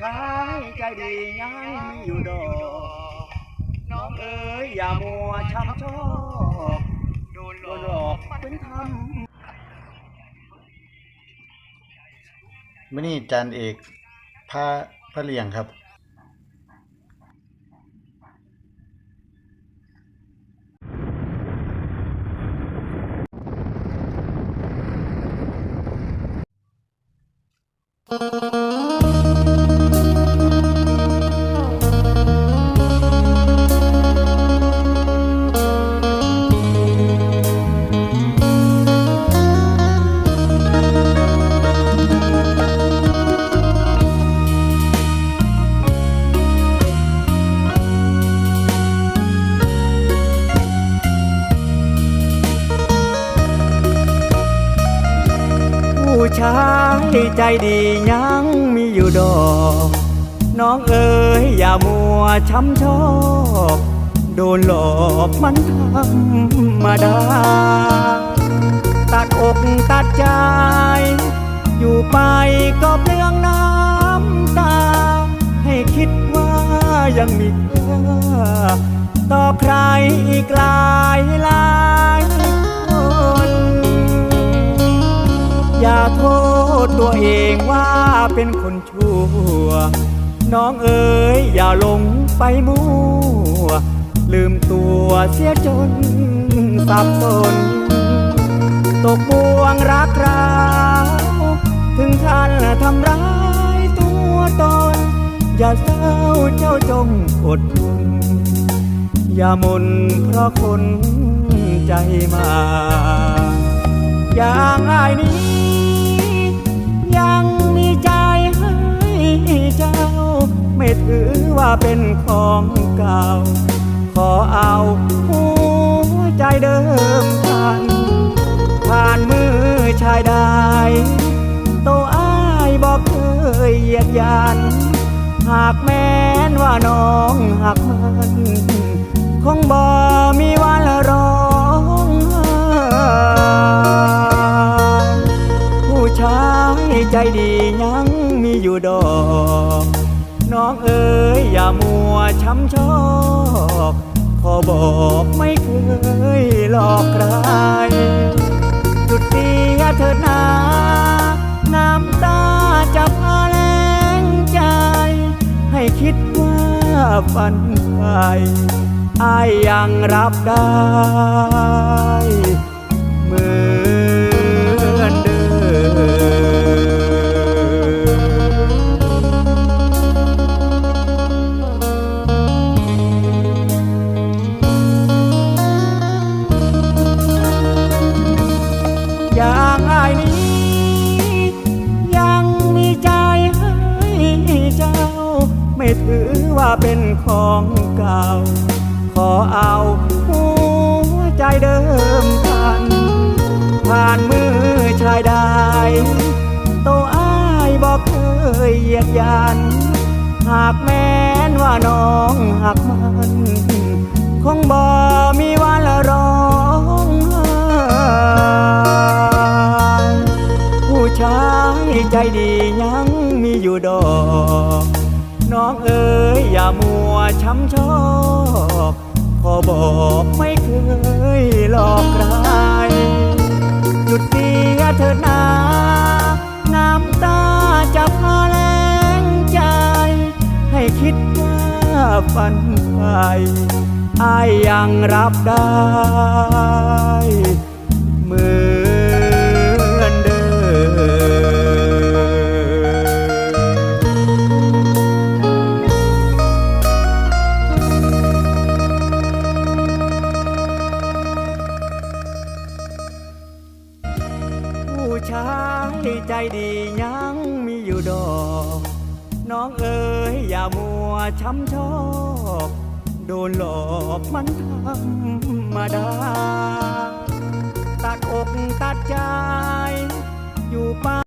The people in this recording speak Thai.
ชายใจดียังมีอยู่ดอก น้องเอ๋ยอย่ามัวช้ำชอกโดนหลอกเป็นธรรมมื่อนี้จานเอกพาพระเลียงครับผู้ ชายใจดียังมีอยู่ดอก น้องเอ๋ยอย่ามัวช้ำชอกโดนหลอกมันธรรมดา ตัดอกตัดใจ อยู่ไปก็เปลืองน้ำตา ให้คิดว่ายังมีค่าต่อใครอีกหลายล อย่าโทษตัวเองว่าเป็นคนชั่ว น้องเอ๋ยอย่าลงไปมั่ว ลืมตัวเสียจนสับสน ตกบ่วงรักราวถึงท่านทำร้ายตัวตน อย่าเศร้าเจ้าจงอดทนอย่าหมนเพราะคนใจมา อย่างอายนี้ ยังมีใจให้เจ้า ไม่ถือว่าเป็นของเก่า ขอเอาหัวใจเดิมพัน ผ่านมือชายใดโตอ้ายบอกเคยเหยียดยัน หากแม้นว่าน้องหักายใจดียังมีอยู่ดอก น้องเอ๋ยอย่ามัวช้ำชอกขอบอกไม่เคยหลอกใคร จุดเสียเถิดนาน้ำตาจะพาแรงใจ ให้คิดว่าฝันไปอายยังรับได้ เป็นของเก่า ขอเอาหัวใจเดิมพัน ผ่านมือชายใดโตอ้ายบอกเคยเหยียดยัน หากแม้นว่าน้องหักมันคงบ่มีวันร้องไห้ผู้ชายใจดียังมีอยู่ดอก น้องเอ๋ยอย่ามัวช้ำชอกขอบอกไม่เคยหลอกใครหยุดเสียเถิดนาน้ำตาจะพาแรงใจ ให้คิดว่าฝันไปอายยังรับได้ ชายใจดียังมีอยู่ดอก น้องเอ๋ยอย่ามัวช้ำชอกโดนหลอกมันธรรมดา ตัดอกตัดใจอยู่ไป